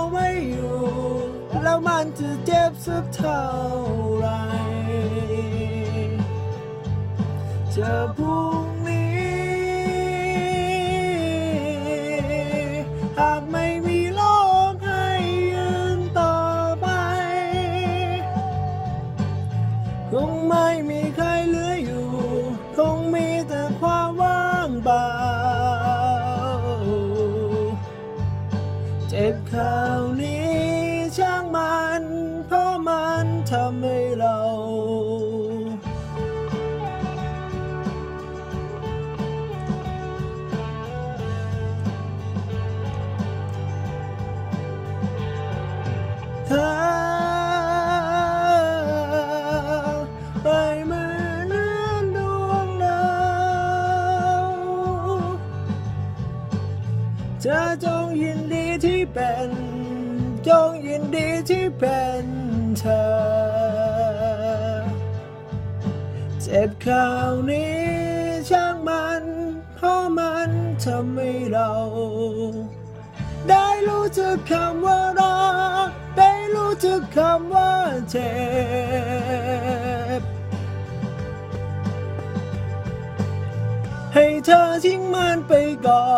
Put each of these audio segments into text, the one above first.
าไม่อยู่ แล้วมันจะเจ็บสักเท่าไรจะพูด เธอจงยินดีที่เป็น จงยินดีที่เป็นเธอ เจ็บข่าวนี้ช่างมันเพราะมันทำให้เรา ได้รู้จักคำว่ารัก ได้รู้จักคำว่าเจ็บ ให้เธอทิ้งมันไปก่อ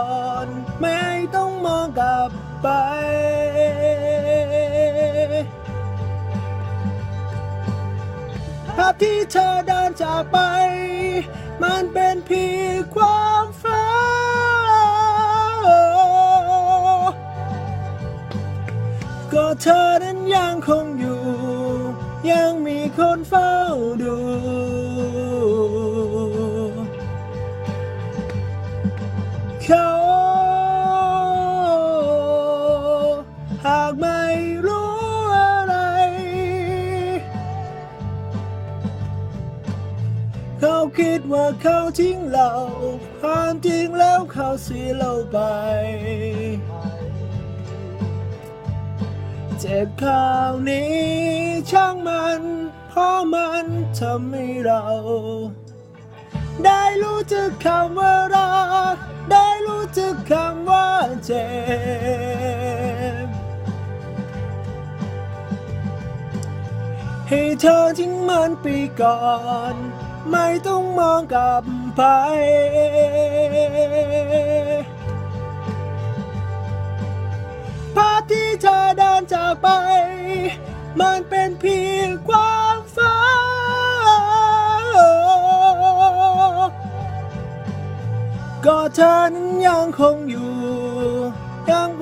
นไม่ต้องมองกลับ ไป ภาพที่เธอเดินจากไป มันเป็นเพียงความฝันก็เธอนั้นยังคงอยู่ ยังมีคนเฝ้าดู ว่าเขาทิ้งเราความจริงแล้วเขาเสียเราไป เจ็บข่าวนี้ช่างมันเพราะมันทำให้เรา ได้รู้จักคำว่ารัก ได้รู้จักคำว่าเจ็บ ให้เธอทิ้งมันไปก่อน ไม่ต้องมองกลับไป ภาพที่เธอเดินจากไป มันเป็นเพียงความฝันก็เธอนั้นยังคงอยู่ ยังค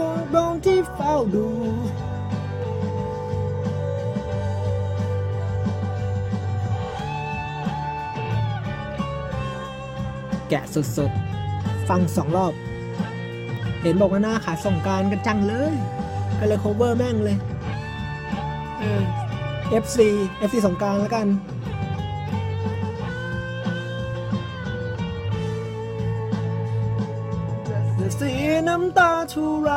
แกะสดๆ ฟังสองรอบ เห็นบอกว่าหน้าขาส่งกรารกันจังเลย ก็เลย cover แม่งเลย เออ FC FC สงกรารแล้วกันจะเสียน้ำตาเท่าไร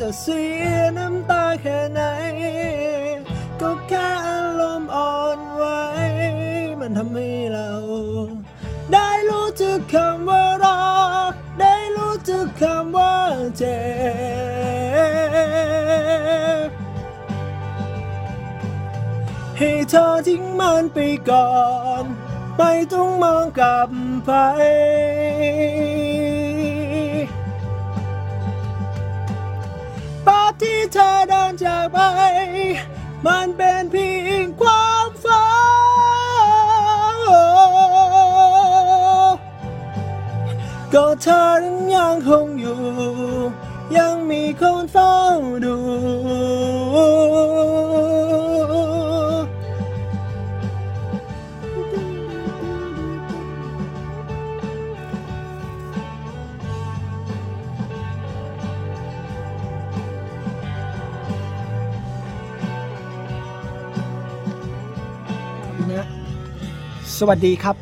จะเสียน้ำตาแค่ไหน ก็แค่อารมณ์อ่อนไหวมันทำให้เราได้รู้ จักคำว่ารัก ได้รู้จักคำว่าเจ็บ ให้เธอทิ้งมันไปก่อน ไม่ต้องมองกลับไปภาพที่เธอเดินจากไป มันเป็นเพียง ก็เธอนั้นยังคงอยู่ ยังมีคนเฝ้าดู สวัสดีครับ